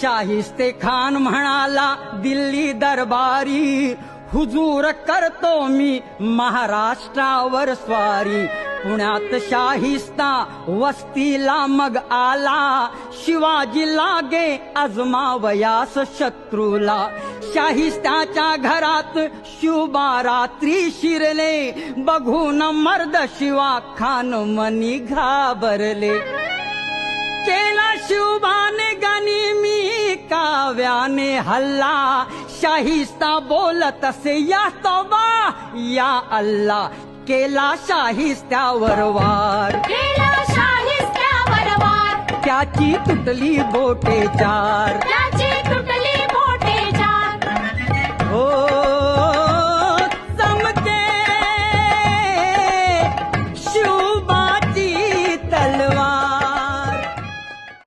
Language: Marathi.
शाहिस्ते खान म्हणाला दिल्ली दरबारी हुजूर करतो मी महाराष्ट्रावर स्वारी. पुण्यात शाहिस्ता वस्तीला मग आला शिवाजी लागे अजमावयास शत्रूला. शाहिस्त्याच्या घरात शिवबा रात्री शिरले बघून मर्द शिवा खान मनी घाबरले. केला शिवबा काव्याने हल्ला शाहिस्ता बोलत असे या तोबा या अल्ला केला शाहिस्त्यावर वार. केला शाहिस्त्यावर वार. त्याची तुटली बोटे चार.